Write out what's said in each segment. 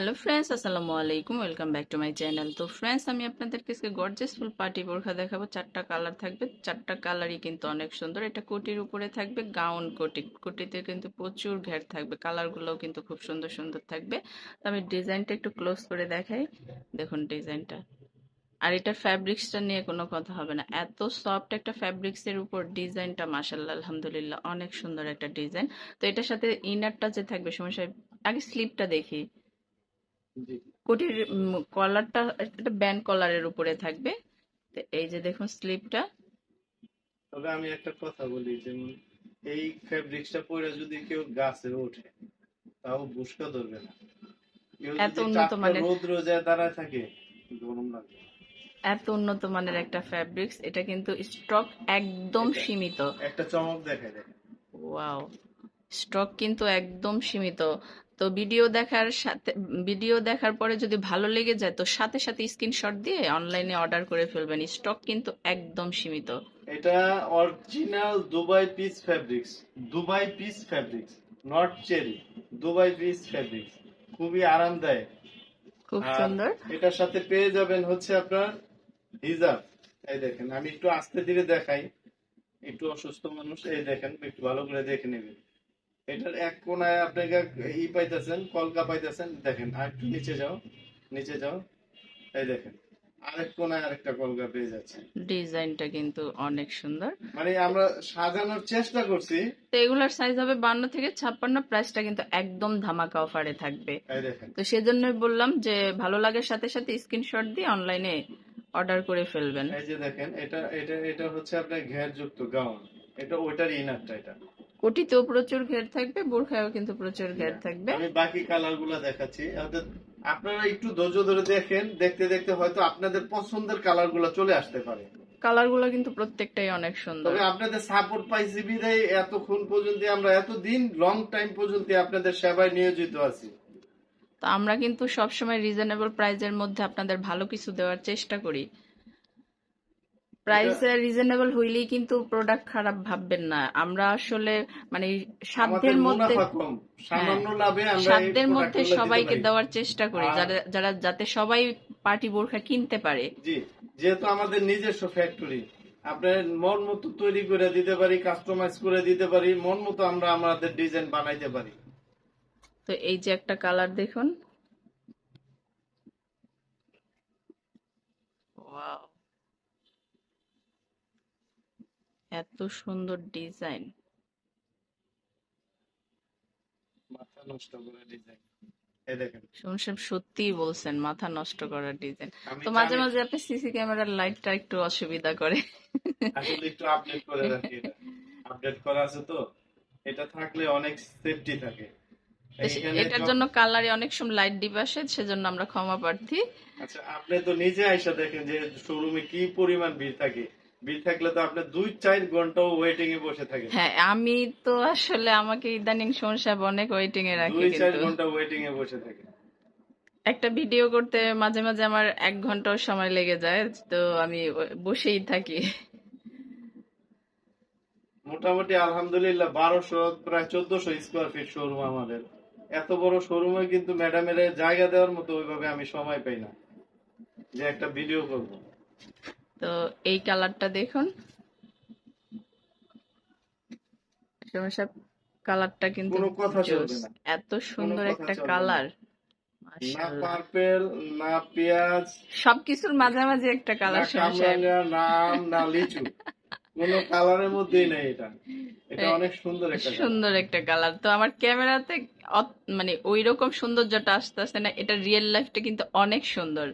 Hello friends আসসালামু আলাইকুম welcome back to my channel তো ফ্রেন্ডস আমি আপনাদেরকে আজকে গর্জেস ফুল পার্টি বোরখা দেখাবো। চারটা কালার থাকবে। চারটা কালারই কিন্তু অনেক সুন্দর। এটা কোটির উপরে থাকবে গাউন কোটি। কোটিতে কিন্তু প্রচুর ঘের থাকবে। কালারগুলোও কিন্তু খুব সুন্দর সুন্দর থাকবে। তো, আমি ডিজাইনটা একটু ক্লোজ করে দেখাই। দেখুন ডিজাইনটা আর এটার ফ্যাব্রিক্সটা নিয়ে কোনো কথা হবে না। এত সফট একটা ফ্যাব্রিক্সের উপর ডিজাইনটা মাসাল্লাহ আলহামদুলিল্লাহ, অনেক সুন্দর একটা ডিজাইন তো, এটার সাথে ইনারটা যে থাকবে, সমস্যা আগে স্লিপটা দেখি। কোটির কলারটা একটা ব্যান্ড কলারের উপরে থাকবে। এই যে দেখুন স্লিপটা তবে আমি একটা কথা বলি যেমন এই ফেব্রিক্সটা পরে যদি কেউ গাছে ওঠে তাও বুসকা ধরবে না। এত উন্নত মানের- রোদ রোজায় দাঁড়ায় থাকে গরম লাগবে এত উন্নত মানের একটা ফ্যাব্রিক্স এটা কিন্তু স্টক একদম সীমিত। একটা চমক দেখায় দেখেন ওয়াও স্টক কিন্তু একদম সীমিত। তো ভিডিও দেখার সাথে ভিডিও দেখার পরে যদি ভালো লেগে যায় তো সাথে সাথে স্ক্রিনশট দিয়ে অনলাইনে অর্ডার করে ফেলবেন। স্টক কিন্তু একদম সীমিত। এটা original Dubai piece fabrics Dubai piece fabrics not cherry Dubai piece fabrics. খুবই আরামদায়ক। খুব সুন্দর। এটার সাথে পেয়ে যাবেন হচ্ছে আপনার হিজাব। এই দেখেন আমি একটু আস্তে ধীরে দেখাই। একটু অসুস্থ মানুষ এই দেখেন একটু ভালো করে দেখে নেবেন। এটার এক কোনায় আপনাকে ই পাইতেছেন কলকা পাইতেছেন দেখেন আর একটু নিচে যাও নিচে যাও এই দেখেন আরেক কোনায় আরেকটা কলকা পেয়ে যাচ্ছে ডিজাইনটা কিন্তু অনেক সুন্দর। মানে আমরা সাজানোর চেষ্টা করছি। তো এগুলার সাইজ হবে বান্ন থেকে ছাপ্পান্ন প্রাইসটা কিন্তু একদম ধামাকা অফারে থাকবে। তো সেজন্যই বললাম যে ভালো লাগার সাথে সাথে স্ক্রিনশট দিয়ে অনলাইনে অর্ডার করে ফেলবেন। এই যে দেখেন এটা এটা এটা হচ্ছে আপনার ঘের যুক্ত গাউন এটা ওইটার ইনারটা এটা। কোটিতেও প্রচুর ঘের থাকবে বোরখায়ও কিন্তু প্রচুর ঘের থাকবে। আমি বাকি কালারগুলা দেখাচ্ছি আপনারা একটু ধৈর্য ধরে দেখেন দেখতে দেখতে হয়তো আপনাদের পছন্দের কালারগুলা চলে আসতে পারে। কালারগুলো কিন্তু প্রত্যেকটাই অনেক সুন্দর। তবে আপনাদের সাপোর্ট পাইছি বিদায়। এতক্ষণ পর্যন্ত আমরা এতদিন লং টাইম পর্যন্ত আপনাদের সেবায় নিয়োজিত আছি। তো আমরা কিন্তু সবসময় রিজনেবল প্রাইজের মধ্যে আপনাদের ভালো কিছু দেওয়ার চেষ্টা করি। প্রাইস রিজনেবল হইলেই কিন্তু প্রোডাক্ট খারাপ ভাববেন না। আমরা আসলে মানে সাধ্যের মধ্যে এই সাধ্যের মধ্যে সবাইকে দেওয়ার চেষ্টা করি যারা যারা যাতে সবাই পার্টি বোরখা কিনতে পারে। যেহেতু আমাদের নিজস্ব ফ্যাক্টরি আপনার মন মতো তৈরি করে দিতে পারি কাস্টমাইজ করে দিতে পারি মন মতো আমরা আমাদের ডিজাইন বানাইতে পারি। তো এই যে একটা কালার দেখুন। Wow! এত সুন্দর ডিজাইন। মাথা নষ্ট করে ডিজাইন। এই শুনছেন সত্যিই বলছেন মাথা নষ্ট করার ডিজাইন। তো মাঝে মাঝে আপনি সিসি ক্যামেরার লাইটটা একটু অসুবিধা করে। আসলে একটু আপডেট করে রাখি আপডেট করা আছে তো। এটা থাকলে অনেক সেফটি থাকে। এটার জন্য কালারে অনেক সময় লাইট ডিপ আসে সেজন্য আমরা ক্ষমা প্রার্থী। আচ্ছা আপনি তো নিজে আইসা দেখেন যে শোরুমে কি পরিমাণ ভিড় থাকে। ভিড় থাকলে তো আপনি দুই চার ঘন্টাও ওয়েটিং এ বসে থাকেন হ্যাঁ আমি তো আসলে আমাকে ইদানিং সাহেব অনেক ওয়েটিং এ রাখি দুই চার ঘণ্টা ওয়েটিং এ বসে থাকেন একটা ভিডিও করতে মাঝে মাঝে আমার এক ঘন্টাও সময় লেগে যায় তো আমি বসেই থাকি। মোটামুটি আলহামদুলিল্লাহ বারোশো প্রায় চোদ্দশো স্কোয়ার ফিট শোরুম আমাদের। এত বড় শোরুমে কিন্তু ম্যাডামের জায়গা দেওয়ার মতো ওইভাবে আমি সময় পাই না যে একটা ভিডিও করব। তো এই কালারটা দেখুন। কালারটা কিন্তু। এত সুন্দর একটা কালার। না পার্পেল না পেঁয়াজ সবকিছুর মাঝামাঝি একটা কালার সোমেন সাহেব। কামরাঙ্গা না না লিচু। কোন কালারের মধ্যেই নেই এটা। এটা অনেক সুন্দর একটা সুন্দর একটা কালার। তো আমার ক্যামেরাতে মানে ওই রকম সৌন্দর্যটা আসতে আসতে না এটা রিয়েল লাইফটা কিন্তু অনেক সুন্দর।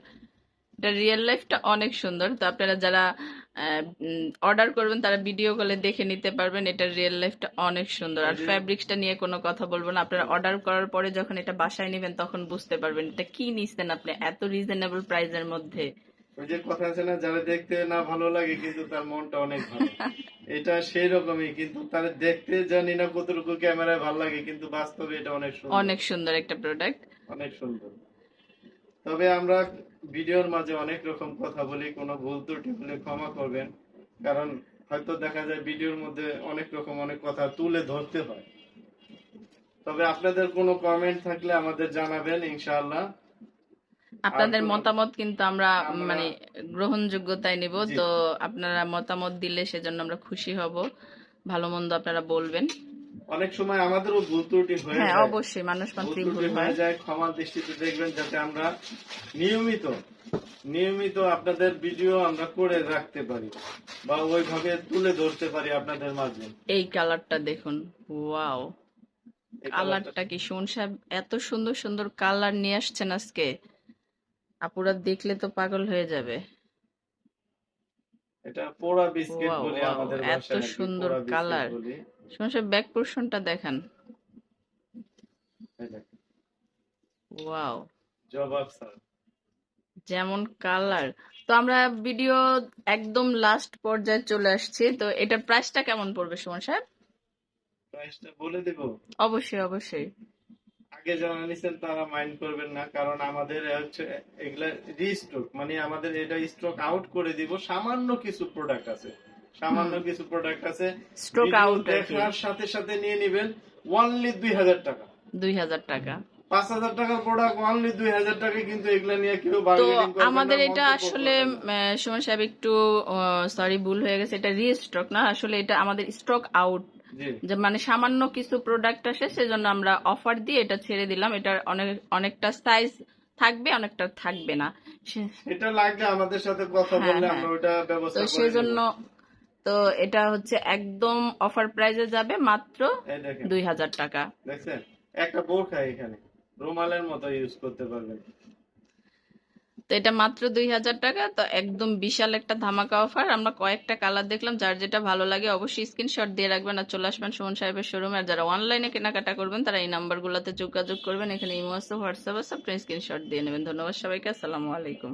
এটা রিয়েল লাইফটা অনেক সুন্দর। তো আপনারা যারা অর্ডার করবেন তারা ভিডিও কলে দেখে নিতে পারবেন এটা রিয়েল লাইফটা অনেক সুন্দর। আর ফ্যাব্রিক্সটা নিয়ে কোনো কথা বলব না। আপনারা অর্ডার করার পরে যখন এটা বাসায় নেবেন তখন বুঝতে পারবেন এটা কি নিচ্ছেন আপনি এত রিজনেবল প্রাইজের মধ্যে। ওই যে কথা আছে না যারা দেখতে না ভালো লাগে কিন্তু তার মনটা অনেক ভালো। এটা সেই রকমই কিন্তু তার দেখতে জানি না কতটুকু ক্যামেরায় ভালো লাগে কিন্তু বাস্তবে এটা অনেক সুন্দর। অনেক সুন্দর একটা প্রোডাক্ট অনেক সুন্দর। তবে আমরা ভিডিওর মাঝে অনেক রকম কথা বলি কোনো ভুল ত্রুটি হলে ক্ষমা করবেন কারণ হয়তো দেখা যায় ভিডিওর মধ্যে অনেক রকম অনেক কথা তুলে ধরতে হয়। তবে আপনাদের কোনো কমেন্ট থাকলে আমাদের জানাবেন ইনশাআল্লাহ। আপনাদের মতামত কিন্তু আমরা আমরা- মানে গ্রহণযোগ্যতায় নিব তো আপনারা মতামত দিলে সেজন্য আমরা খুশি হব। ভালো মন্দ আপনারা বলবেন। অনেক সময় আমাদেরও ভুল ত্রুটি হয়ে হ্যাঁ যায়। অবশ্যই মানুষ ত্রুটি ভুল হয়ে যায় ক্ষমা দৃষ্টিতে দেখবেন যাতে আমরা নিয়মিত নিয়মিত আপনাদের ভিডিও আমরা করে রাখতে পারি বা ওইভাবে তুলে ধরতে পারি আপনাদের মাঝে। এই কালারটা দেখুন ওয়াও। কালারটা কি শুন সাহেব এত সুন্দর সুন্দর কালার নিয়ে আসছেন আজকে। আপুরা দেখলে তো পাগল হয়ে যাবে। এটা পোড়া বিস্কিট বলি আমাদের এত সুন্দর পোড়া সাহেব ব্যাক পোর্শনটা দেখান। দেখেন, ওয়াও জবাব স্যার। যেমন কালার তো আমরা ভিডিও একদম লাস্ট পর্যায়ে চলে আসছি। তো এটা প্রাইসটা কেমন পড়বে সুমন সাহেব? প্রাইসটা বলে দেব। অবশ্যই অবশ্যই। আগে যারা নিছেন তারা মাইন্ড করবেন না কারণ আমাদের হচ্ছে এগুলা রিস্টক মানে আমাদের এটা স্টক আউট করে দিব। সামান্য কিছু প্রোডাক্ট আছে। সামান্য কিছু প্রোডাক্ট আছে। Video আউট দেখার সাথে সাথে নিয়ে নেবেন ওয়ানলি দুই হাজার টাকা। দুই হাজার টাকা। পাঁচ হাজার টাকার প্রোডাক্ট ওয়ানলি দুই হাজার টাকা কিন্তু এগুলা নিয়ে কেউ বার্গেনিং আমাদের এটা আসলে সুমন সাহেব একটু সরি ভুল হয়ে গেছে এটা রিস্টক না আসলে এটা আমাদের স্টক আউট যে মানে সামান্য কিছু প্রোডাক্ট আসে সেজন্য আমরা অফার দিয়ে এটা ছেড়ে দিলাম এটার অনেক অনেকটা সাইজ থাকবে অনেকটা থাকবে না। এটা লাগলে আমাদের সাথে কথা হ্যাঁ, বললে হ্যাঁ। আমরা ওটা ব্যবস্থা করে সেজন্য। তো এটা হচ্ছে একদম অফার প্রাইজে যাবে মাত্র দুই হাজার টাকা। দেখছেন? একটা বোরখা এখানে। রুমালের মতো ইউজ করতে পারবেন। তো এটা মাত্র দুই হাজার টাকা তো একদম বিশাল একটা ধামাকা অফার আমরা কয়েকটা কালার দেখলাম যার যেটা ভালো লাগে অবশ্যই স্ক্রিনশট দিয়ে রাখবেন আর চলে আসবেন সুমন সাহেবের শোরুমে আর যারা অনলাইনে কেনাকাটা করবেন তারা এই নাম্বারগুলোতে যোগাযোগ করবেন। এখানে ইমো আছে হোয়াটসঅ্যাপ আছে আপনি স্ক্রিনশট দিয়ে নেবেন। ধন্যবাদ সবাইকে আসসালামু আলাইকুম।